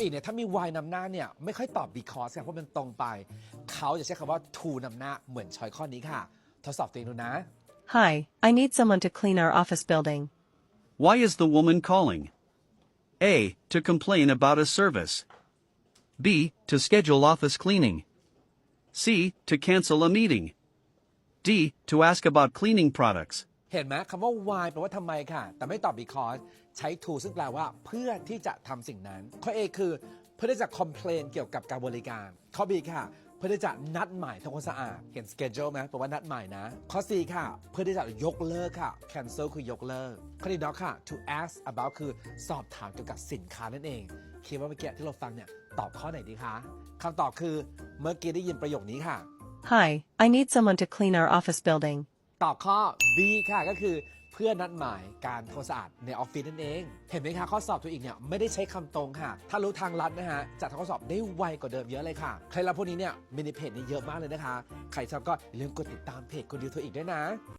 อีกเนี่ยถ้ามี why นำหน้าเนี่ยไม่ค่อยตอบ because ค่ะเพราะมันตรงไป เขาจะใช้คำว่า to นำหน้าเหมือนช้อยข้อนี้ค่ะ ทดสอบตัวเองดูนะ Hi, I need someone to clean our office building. Why is the woman calling? A. To complain about a service. B. To schedule office cleaning. C. To cancel a meeting. D. To ask about cleaning products. เห็นไหมคำว่า why แปลว่าทำไมค่ะ แต่ไม่ตอบ because ใช้ to ซึ่งแปลว่าเพื่อที่จะทำสิ่งนั้น ข้อ A คือเพื่อที่จะ complain เกี่ยวกับการบริการ ข้อ B ค่ะ เพื่อที่จะนัดหมายทำความสะอาด เห็น schedule ไหมแปลว่านัดหมายนะ ข้อ C ค่ะ เพื่อที่จะยกเลิกค่ะ cancel คือยกเลิก ข้อที่ดอกค่ะ to ask about คือสอบถามเกี่ยวกับสินค้านั่นเองคิดว่าเมื่อกี้ที่เราฟังเนี่ยตอบข้อไหนดีคะคำตอบคือเมื่อกี้ได้ยินประโยคนี้ค่ะ Hi, I need someone to clean our office building. ตอบข้อ B ค่ะก็คือเพื่อนัดหมายการทำความสะอาดในออฟฟิศนั่นเอง เห็นไหมคะข้อสอบตัวอีกเนี่ยไม่ได้ใช้คำตรงค่ะ ถ้ารู้ทางลัดนะฮะจะทำข้อสอบได้ไวกว่าเดิมเยอะเลยค่ะ ใครรับพวกนี้เนี่ยมินิเพจนี่เยอะมากเลยนะคะ ใครชอบก็อย่าลืมกดติดตามเพจคนดูตัวอีกด้วยนะ